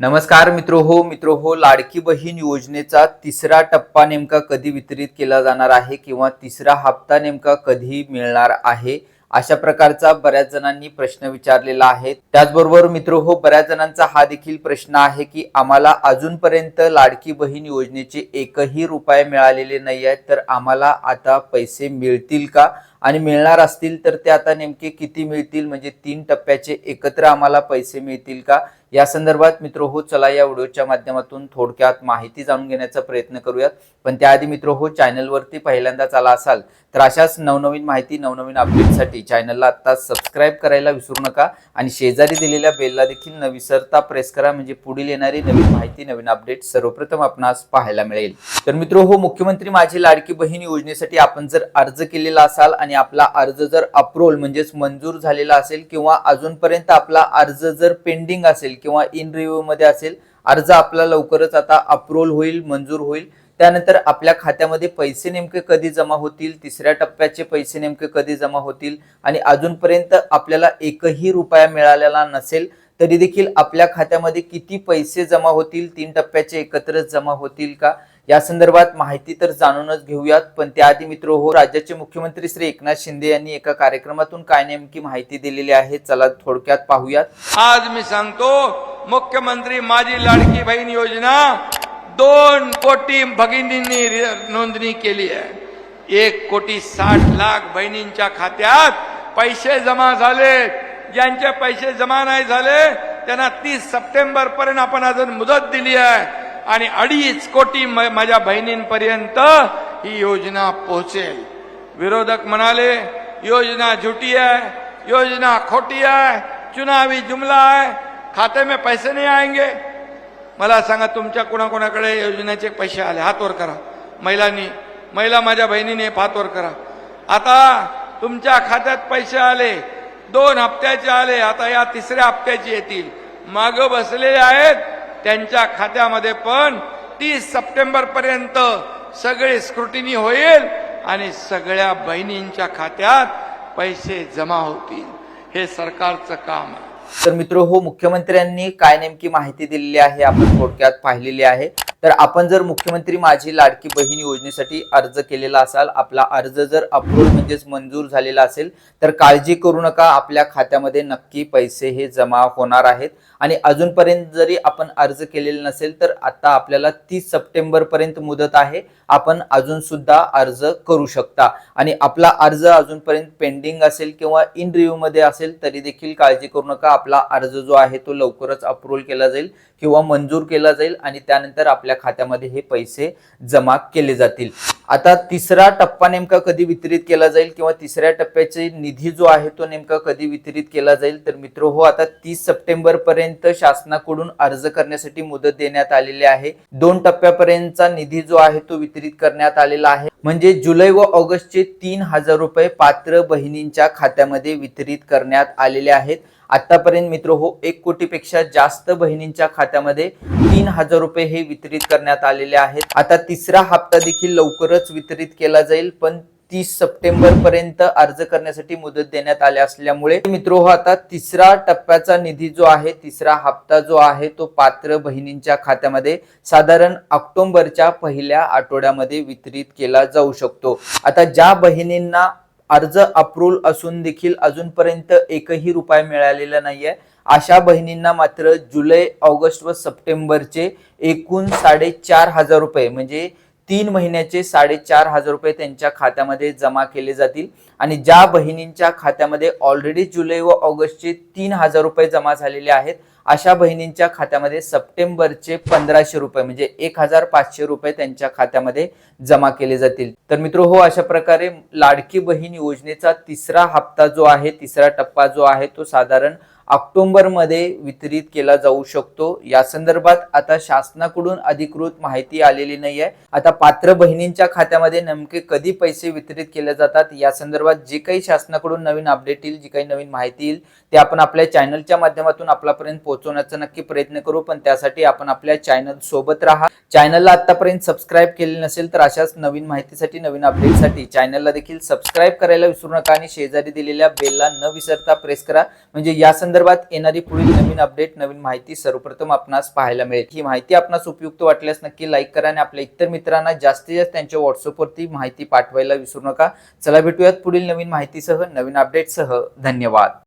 नमस्कार मित्र हो मित्र हो लाडकी बहीण योजनेचा तिसरा टप्पा नेमका कधी वितरित केला जाणार आहे किंवा तिसरा हप्ता नेमका कधी मिळणार आहे? अशा प्रकारचा बऱ्याच जणांनी प्रश्न विचारलेला आहे. त्याचबरोबर मित्र हो बऱ्याच जणांचा हा देखील प्रश्न आहे की आम्हाला अजूनपर्यंत लाडकी बहीण योजनेचे एकही रुपये मिळालेले नाही आहेत तर आम्हाला आता पैसे मिळतील का? आणि मिळणार असतील तर ते आता नेमके किती मिळतील? म्हणजे तीन टप्प्याचे एकत्र आम्हाला पैसे मिळतील का? या संदर्भात मित्र हो चला या व्हिडिओच्या माध्यमातून थोडक्यात माहिती जाणून घेण्याचा प्रयत्न करूयात. पण त्याआधी मित्र हो चॅनलवरती पहिल्यांदाच आला असाल तर अशाच नवनवीन माहिती नवनवीन अपडेटसाठी चॅनलला आत्ता सबस्क्राईब करायला विसरू नका आणि शेजारी दिलेल्या बेलला देखील न विसरता प्रेस करा. म्हणजे पुढील येणारी नवीन माहिती नवीन अपडेट सर्वप्रथम आपणास पाहायला मिळेल. तर मित्र हो मुख्यमंत्री माझी लाडकी बहीण योजनेसाठी आपण जर अर्ज केलेला असाल आणि आणि आपला अर्ज जर अप्रूव्हल म्हणजेच मंजूर झालेला असेल किंवा अजूनपर्यंत आपला अर्ज जर पेंडिंग असेल किंवा इन रिव्ह्यू मध्ये असेल अर्ज आपला लवकरच आता अप्रूव्हल होईल मंजूर होईल. त्यानंतर आपल्या खात्यामध्ये पैसे नेमके कधी जमा होतील तिसऱ्या टप्प्याचे पैसे नेमके कधी जमा होतील आणि अजूनपर्यंत आपल्याला एकही रुपया मिळालेला नसेल तरी देखील आपल्या खात्यामध्ये किती पैसे जमा होतील तीन टप्प्याचे एकत्रच जमा होतील का? या संदर्भात माहिती तर जाणूनच घेऊयात. पण त्याआधी मित्र हो राज्याचे मुख्यमंत्री श्री एकनाथ शिंदे यांनी एका कार्यक्रमातून काय नेमकी माहिती दिलेली आहे चला थोडक्यात पाहूयात. आज मी सांगतो मुख्यमंत्री माझी लाडकी बहीण योजना दोन कोटी भगिनींनी नोंदणी केली आहे. एक कोटी साठ लाख बहिणींच्या खात्यात पैसे जमा झाले ज्यांचे पैसे जमा नाही झाले त्यांना तीस सप्टेंबर पर्यंत आपण अजून मुदत दिली आहे. आणि अडीच कोटी म- माझ्या बहिणींपर्यंत ही योजना पोहोचेल. विरोधक म्हणाले योजना झुटी आहे योजना खोटी आहे चुनावी जुमला आहे खाते में पैसे नाही आएंगे. मला सांगा तुमच्या कोणाकोणाकडे योजनेचे पैसे आले? हातवर करा. महिलांनी महिला माझ्या बहिणीने हातवर करा. आता तुमच्या खात्यात पैसे आले दोन हप्त्याचे आले आता या तिसऱ्या हप्त्याचे येतील. माग बसलेले आहेत त्यांच्या खात्यामध्ये पण तीस सप्टेंबर पर्यंत सगळे स्क्रुटिनी होईल आणि सगळ्या बहिणींच्या खात्यात पैसे जमा होतील. हे सरकारचं काम आहे. तर मित्र हो मुख्यमंत्र्यांनी काय नेमकी माहिती दिलेली आहे आपण थोडक्यात पाहिलेली आहे. तर आपण जर मुख्यमंत्री माझी लाडकी बहीण योजनेसाठी अर्ज केलेला असाल आपला अर्ज जर अप्रूव्ह म्हणजेच मंजूर झालेला असेल तर काळजी करू नका. आपल्या खात्यामध्ये नक्की पैसे हे जमा होणार आहेत. आणि अजूनपर्यंत जरी आपण अर्ज केलेला नसेल तर आता आपल्याला तीस सप्टेंबरपर्यंत मुदत आहे. आपण अजून सुद्धा अर्ज करू शकता. आणि आपला अर्ज अजूनपर्यंत पेंडिंग असेल किंवा इन रिव्ह्यूमध्ये असेल तरी देखील काळजी करू नका. आपला अर्ज जो आहे तो लवकरच अप्रूव्हल केला जाईल किंवा मंजूर केला जाईल. आणि त्यानंतर आपल्या खात्यामध्ये हे पैसे जमा केले जातील. आता तिसरा टप्पा नेमका कधी वितरित केला जाईल किंवा तिसऱ्या टप्प्याचे निधी जो आहे तो नेमका कधी वितरित केला जाईल? तर मित्र हो आता तीस सप्टेंबर पर्यंत शासनाकडून अर्ज करण्यासाठी मुदत देण्यात आलेली आहे. दोन टप्प्यापर्यंतचा निधी जो आहे तो वितरित करण्यात आलेला आहे. म्हणजे जुलै व ऑगस्टचे तीन हजार रुपये पात्र बहिणींच्या खात्यामध्ये वितरित करण्यात आलेले आहेत. आतापर्यंत मित्र हो एक कोटीपेक्षा जास्त बहिणींच्या खात्यामध्ये तीन हजार रुपये हे वितरित करण्यात आलेले आहेत. आता तिसरा हप्ता देखील लवकरच वितरित केला जाईल पण तीस सप्टेंबर पर्यंत अर्ज करण्यासाठी मुदत देण्यात आली असल्यामुळे मित्र हो आता तिसरा टप्प्याचा निधी जो आहे तिसरा हप्ता जो आहे तो पात्र बहिणींच्या खात्यामध्ये साधारण ऑक्टोबरच्या पहिल्या आठवड्यामध्ये वितरित केला जाऊ शकतो. आता ज्या बहिणींना अर्ज अप्रूव्ह असून देखील अजूनपर्यंत एकही रुपये मिळालेला नाहीये अशा बहिणींना मात्र जुलै ऑगस्ट व सप्टेंबरचे एकूण साडेचार हजार रुपये म्हणजे तीन महिन्याचे साडेचार हजार रुपये त्यांच्या खात्यामध्ये जमा केले जातील. आणि ज्या बहिणींच्या खात्यामध्ये ऑलरेडी जुलै व ऑगस्टचे तीन हजार रुपये जमा झालेले आहेत अशा बहिणींच्या खात्यामध्ये सप्टेंबरचे पंधराशे रुपये म्हणजे एक हजार पाचशे रुपये त्यांच्या खात्यामध्ये जमा केले जातील. तर मित्र हो अशा प्रकारे लाडकी बहीण योजनेचा तिसरा हप्ता जो आहे तिसरा टप्पा जो आहे तो साधारण ऑक्टोबरमध्ये वितरित केला जाऊ शकतो. या संदर्भात आता शासनाकडून अधिकृत माहिती आलेली नाही आहे आता पात्र बहिणींच्या खात्यामध्ये नेमके कधी पैसे वितरित केले जातात या संदर्भात जे काही शासनाकडून नवीन अपडेट येईल जी काही नवीन माहिती येईल ते आपण आपल्या चॅनलच्या माध्यमातून आपल्यापर्यंत पोहोचवण्याचा नक्की प्रयत्न करू. पण त्यासाठी आपण आपल्या चॅनल सोबत राहा. चॅनलला आतापर्यंत सबस्क्राईब केले नसेल तर अशाच नवीन माहितीसाठी नवीन अपडेटसाठी चॅनलला देखील सबस्क्राईब करायला विसरू नका आणि शेजारी दिलेल्या बेलला न विसरता प्रेस करा. म्हणजे या संदर्भात येणारी पुढील नवीन अपडेट नवीन माहिती सर्वप्रथम आपणास पाहायला मिळेल. ही माहिती आपणास उपयुक्त वाटल्यास नक्की लाईक करा आणि आपल्या इतर मित्रांना जास्तीत जास्त त्यांच्या व्हॉट्सअपवरती माहिती पाठवायला विसरू नका. चला भेटूयात पुढील नवीन माहितीसह नवीन अपडेटसह धन्यवाद.